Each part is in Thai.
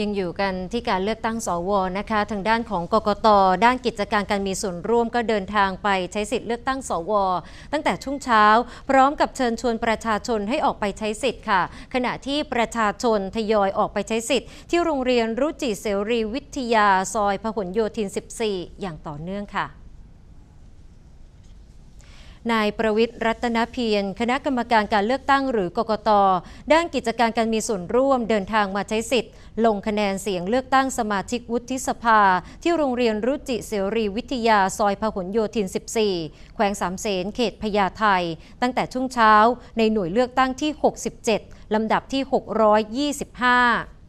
ยังอยู่กันที่การเลือกตั้งสวนะคะ ทางด้านของกกต ด้านกิจการการมีส่วนร่วมก็เดินทางไปใช้สิทธิ์เลือกตั้งสว ตั้งแต่ช่วงเช้า พร้อมกับเชิญชวนประชาชนให้ออกไปใช้สิทธิ์ค่ะ ขณะที่ประชาชนทยอยออกไปใช้สิทธิ์ ที่โรงเรียนรุจิเสรีวิทยาซอยพหลโยธิน 14 อย่างต่อเนื่องค่ะ นายประวิทย์รัตนเพียรคณะกรรมการการเลือกตั้งหรือกกต ด้านกิจการการมีส่วนร่วมเดินทางมาใช้สิทธิ์ ลงคะแนนเสียงเลือกตั้งสมาชิกวุฒิสภา ที่โรงเรียนรุจิเสรีวิทยาซอยพหลโยธิน 14 แขวงสามเสนเขตพญาไทตั้งแต่ช่วงเช้าในหน่วยเลือกตั้งที่ 67 ลำดับที่ 625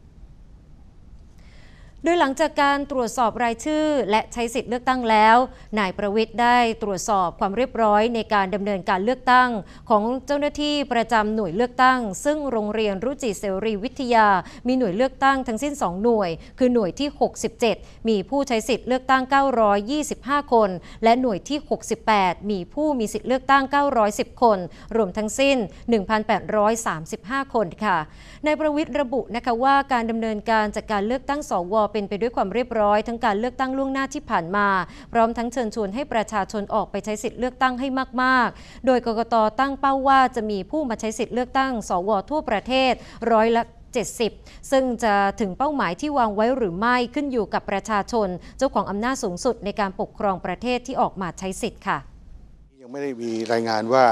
โดยหลังจากการตรวจสอบรายชื่อ และใช้สิทธิ์เลือกตั้งแล้ว นายประวิทย์ได้ตรวจสอบความเรียบร้อยในการดำเนินการเลือกตั้ง ของเจ้าหน้าที่ประจำหน่วยเลือกตั้ง ซึ่งโรงเรียนรุจิเสรีวิทยา มีหน่วยเลือกตั้งทั้งสิ้น 2 หน่วย คือหน่วยที่ 67 มีผู้ใช้สิทธิ์เลือกตั้ง 925 คน และหน่วยที่ 68 มีผู้มีสิทธิ์เลือกตั้ง 910 คน รวมทั้งสิ้น 1,835 คนค่ะนายประวิทย์ระบุนะคะว่าการดำเนินการจากการเลือกตั้งสวเป็นไปด้วยความเรียบร้อยทั้งการเลือกตั้งล่วงหน้าที่ผ่านมา พร้อมทั้งเชิญชวนให้ประชาชนออกไปใช้สิทธิ์เลือกตั้งให้มาก ๆ โดยกกตตั้งเป้าว่าจะมีผู้มาใช้สิทธิ์เลือกตั้ง สวทั่วประเทศร้อยละ70 ซึ่งจะถึงเป้าหมายที่วางไว้หรือไม่ขึ้นอยู่กับประชาชน เจ้าของอำนาจสูงสุดในการปกครองประเทศที่ออกมาใช้สิทธิ์ค่ะ ยังไม่ได้มีรายงานว่า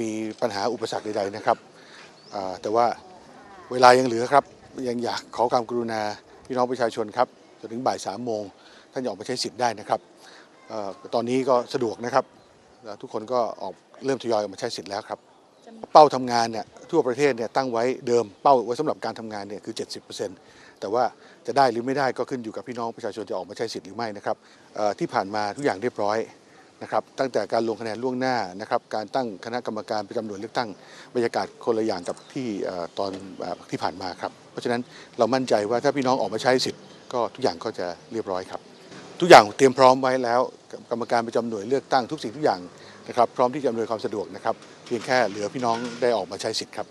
มีปัญหาอุปสรรคใดๆนะครับแต่ว่าเวลายังเหลือครับ ยังอยากขอความกรุณา พี่น้องประชาชนครับจนถึงบ่ายสามโมงท่านจะออกมาใช้สิทธิ์ได้นะครับเอ่อตอนนี้ก็สะดวกนะครับแล้วทุกคนก็ออกเริ่มทยอยออกมาใช้สิทธิ์แล้วครับ เป้าทำงานเนี่ยทั่วประเทศเนี่ยตั้งไว้เดิมเป้าไว้สำหรับการทำงานเนี่ยคือ 70%แต่ว่าจะได้หรือไม่ได้ก็ขึ้นอยู่กับพี่น้องประชาชนจะออกมาใช้สิทธิ์หรือไม่นะครับเอ่อที่ผ่านมาทุกอย่างเรียบร้อย นะครับตั้งแต่การลงคะแนนล่วงหน้านะครับการตั้งคณะกรรมการประจำหน่วยเลือกตั้งบรรยากาศคนละอย่างกับที่ตอนที่ผ่านมาครับ เพราะฉะนั้นเรามั่นใจว่าถ้าพี่น้องออกมาใช้สิทธิ์ก็ทุกอย่างก็จะเรียบร้อยครับ ทุกอย่างเตรียมพร้อมไว้แล้ว กรรมการประจำหน่วยเลือกตั้งทุกสิ่งทุกอย่างนะครับพร้อมที่จะอำนวยความสะดวกนะครับเพียงแค่เหลือพี่น้องได้ออกมาใช้สิทธิ์ครับ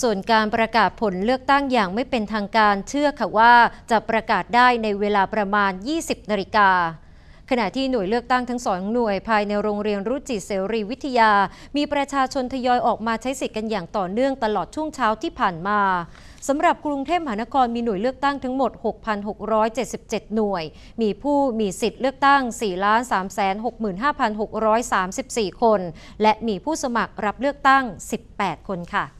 ส่วนการประกาศผลเลือกตั้งอย่างไม่เป็นทางการเชื่อค่ะว่าจะประกาศได้ในเวลาประมาณ 20นาฬิกา ขณะที่หน่วยเลือกตั้งทั้งสองหน่วยภายในโรงเรียนรุจิเสรีวิทยา มีประชาชนทยอยออกมาใช้สิทธิ์กันอย่างต่อเนื่องตลอดช่วงเช้าที่ผ่านมาสำหรับกรุงเทพมหานครมีหน่วยเลือกตั้งทั้งหมด 6,677 หน่วย มีผู้มีสิทธิ์เลือกตั้ง 4,365,634 คน และมีผู้สมัครรับเลือกตั้ง 18 คนค่ะ